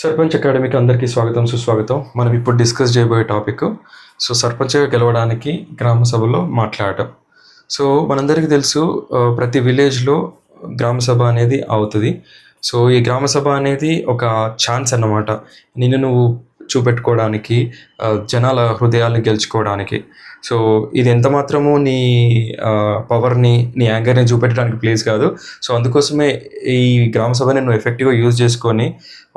సర్పంచ్ అకాడమీకి అందరికీ స్వాగతం సుస్వాగతం. మనం ఇప్పుడు డిస్కస్ చేయబోయే టాపిక్. సో సర్పంచ్గా గెలవడానికి గ్రామ సభలో మాట్లాడటం. సో మనందరికీ తెలుసు ప్రతి విలేజ్లో గ్రామ సభ అనేది అవుతుంది. సో ఈ గ్రామ సభ అనేది ఒక ఛాన్స్ అన్నమాట. నిన్ను నువ్వు చూపెట్టుకోవడానికి జనాల హృదయాల్ని గెలుచుకోవడానికి. సో ఇది ఎంత మాత్రము నీ పవర్ని నీ యాంగర్ని చూపెట్టడానికి ప్లేస్ కాదు. సో అందుకోసమే ఈ గ్రామ సభని నువ్వు ఎఫెక్టివ్గా యూజ్ చేసుకొని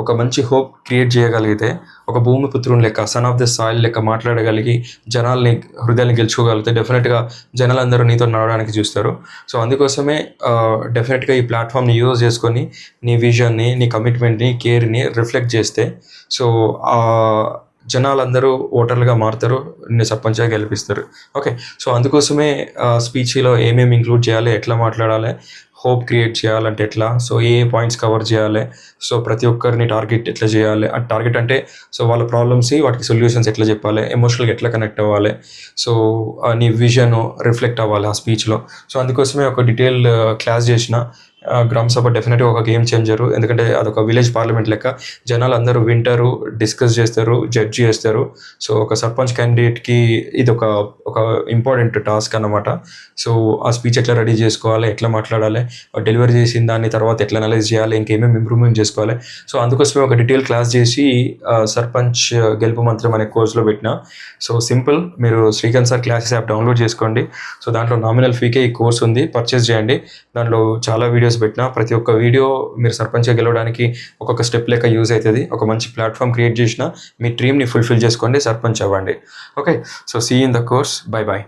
ఒక మంచి హోప్ క్రియేట్ చేయగలిగితే ఒక భూమిపుత్రుని లెక్క సన్ ఆఫ్ ద సాయిల్ లెక్క మాట్లాడగలిగి జనాల్ని హృదయాన్ని గెలుచుకోగలిగితే డెఫినెట్గా జనాలందరూ నీతో నడవడానికి చూస్తారు. సో అందుకోసమే డెఫినెట్గా ఈ ప్లాట్ఫామ్ని యూజ్ చేసుకొని నీ విజన్ని నీ కమిట్మెంట్ని కేర్ని రిఫ్లెక్ట్ చేస్తే సో జనాలందరూ ఓటర్లుగా మారుతారు నిన్ను సర్పంచ్గా గెలిపిస్తారు. ఓకే సో అందుకోసమే స్పీచ్లో ఏమేమి ఇంక్లూడ్ చేయాలి ఎట్లా మాట్లాడాలి హోప్ క్రియేట్ చేయాలంటే ఎట్లా సో ఏ ఏ పాయింట్స్ కవర్ చేయాలి సో ప్రతి ఒక్కరిని టార్గెట్ ఎట్లా చేయాలి ఆ టార్గెట్ అంటే సో వాళ్ళ ప్రాబ్లమ్స్ వాటికి సొల్యూషన్స్ ఎట్లా చెప్పాలి ఎమోషనల్గా ఎట్లా కనెక్ట్ అవ్వాలి సో నీ విజన్ రిఫ్లెక్ట్ అవ్వాలి ఆ స్పీచ్లో. సో అందుకోసమే ఒక డీటెయిల్ క్లాస్ చేసిన గ్రామ సభ డెఫినెట్గా ఒక గేమ్ చేంజరు ఎందుకంటే అదొక విలేజ్ పార్లమెంట్ లెక్క. జనాలు అందరూ వింటారు డిస్కస్ చేస్తారు జడ్జ్ చేస్తారు. సో ఒక సర్పంచ్ క్యాండిడేట్కి ఇది ఒక ఒక ఇంపార్టెంట్ టాస్క్ అన్నమాట. సో ఆ స్పీచ్ ఎట్లా రెడీ చేసుకోవాలి ఎట్లా మాట్లాడాలి డెలివరీ చేసిన దాన్ని తర్వాత ఎట్లా అనలైజ్ చేయాలి ఇంకేమేమి ఇంప్రూవ్మెంట్ చేసుకోవాలి. సో అందుకోసమే ఒక డీటెయిల్ క్లాస్ చేసి సర్పంచ్ గెలుపు మంత్రం అనే కోర్సులో పెట్టిన. సో సింపుల్ మీరు Srikanth sir classes app download చేసుకోండి. సో దాంట్లో నామినల్ ఫీకే ఈ కోర్స్ ఉంది. పర్చేస్ చేయండి. దాంట్లో చాలా వీడియోస్ వీడియోస్ పెట్టిన ప్రతి ఒక్క వీడియో మీరు సర్పంచ్గా గెలవడానికి ఒక్కొక్క స్టెప్ లెక్క యూజ్ అవుతుంది. ఒక మంచి ప్లాట్ఫామ్ క్రియేట్ చేసిన మీ డ్రీమ్ని ఫుల్ఫిల్ చేసుకోండి సర్పంచ్ అవ్వండి. Okay so see in the course bye bye